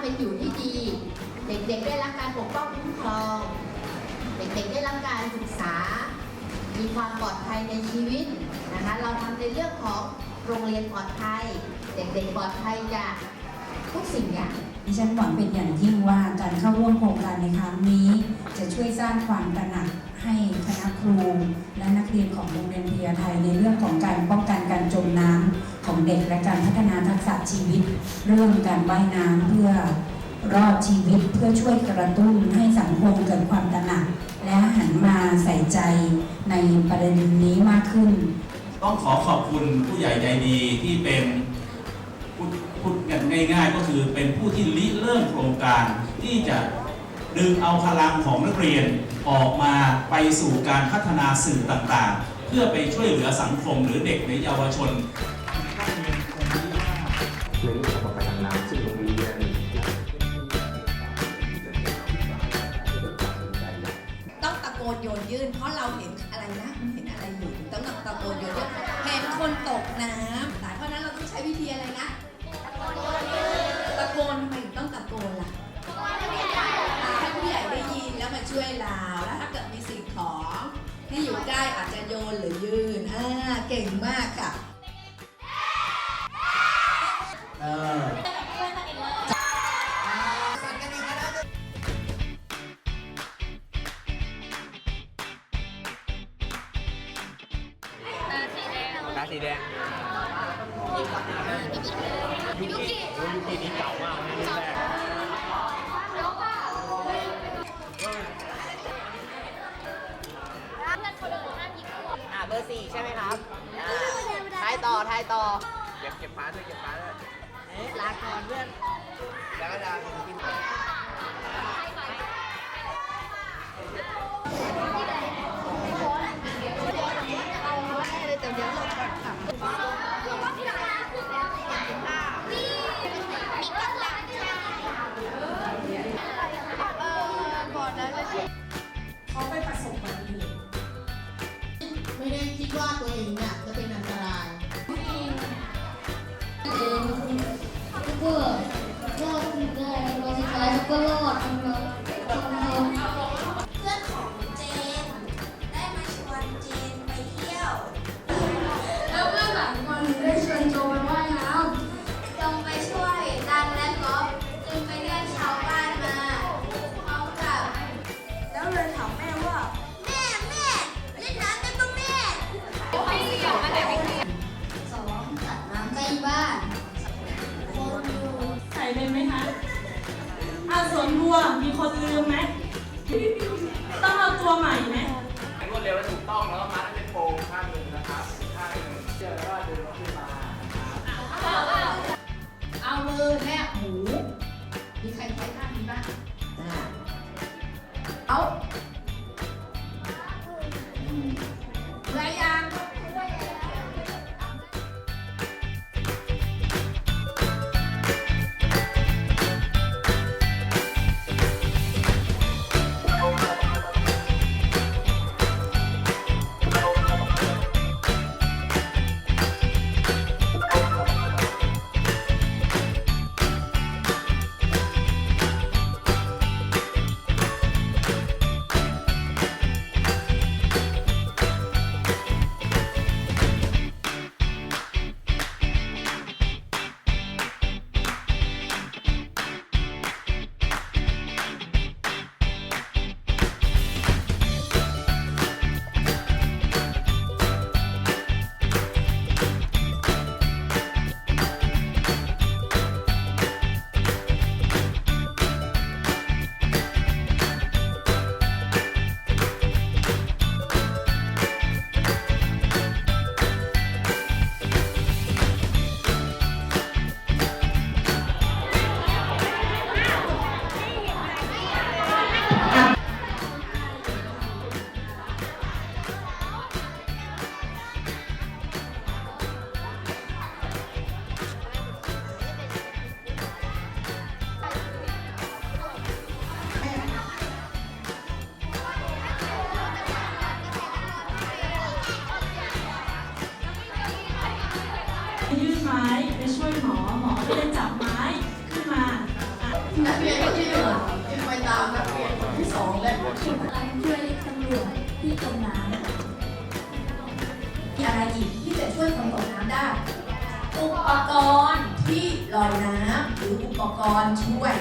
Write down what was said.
เป็นอยู่ที่ดี เด็กๆได้รับการปกป้องคุ้มครอง เด็กๆได้รับการศึกษา มีความปลอดภัยในชีวิตนะคะเราทำในเรื่องของโรงเรียนปลอดภัย เด็กๆปลอดภัยจากทุกสิ่งอย่างดิฉันหวังเป็นอย่างยิ่งว่าการเข้าร่วมโครงการในครั้งนี้ จะช่วยสร้างความตระหนักให้คณะครู และนักเรียนของโรงเรียนพิยาไทยในเรื่องของการป้องกันการจมน้ำของ เด็กและการพัฒนาทักษะชีวิต เรื่องการว่ายน้ำเพื่อรอดชีวิตเพื่อช่วยกระตุ้นให้สังคมเกิดความตระหนัก และหันมาใส่ใจในประเด็นนี้มากขึ้น ต้องขอขอบคุณผู้ใหญ่ใจดีที่เป็นพูดพูดกันง่าย ๆ ก็คือเป็นผู้ที่ริเริ่มโครงการที่จะดึงเอาพลังของนักเรียนออกมาไปสู่การพัฒนาสื่อต่างๆ เพื่อไปช่วยเหลือสังคมหรือเด็กในเยาวชน ในเรื่ออการพัฒนาซึ่งโรงเรียนต้องตะโกนโยนยื่น เพราะเราเห็นอะไรนะมันเห็นอะไรอยู่ต้องตะโกนโยนยื่นเห็นคนตกน้ำแต่เพราะนั้นเราต้องใช้วิธีอะไรนะ สีแดงยูกิยูกินี่เก่ามากนะรุ่นแรกอ่าเบอร์สี่ใช่ไหมครับอ่าทายต่อทายต่อ เก็บเก็บฟ้าด้วยเก็บฟ้าด้วย ลาก่อนเพื่อน แล้วก็จะกิน วนบัวมีคนลืมไหม ไม้ไปช่วยหมอ หมอก็เลยจับไม้ขึ้นมาอะนักเรียนคนที่หนึ่งจึงไปตามนักเรียนคนที่สองและช่วยตำรวจที่จมน้ำมีอะไรอีกที่จะช่วยคนตกน้ำได้ อุปกรณ์ที่ลอยน้ำหรืออุปกรณ์ช่วย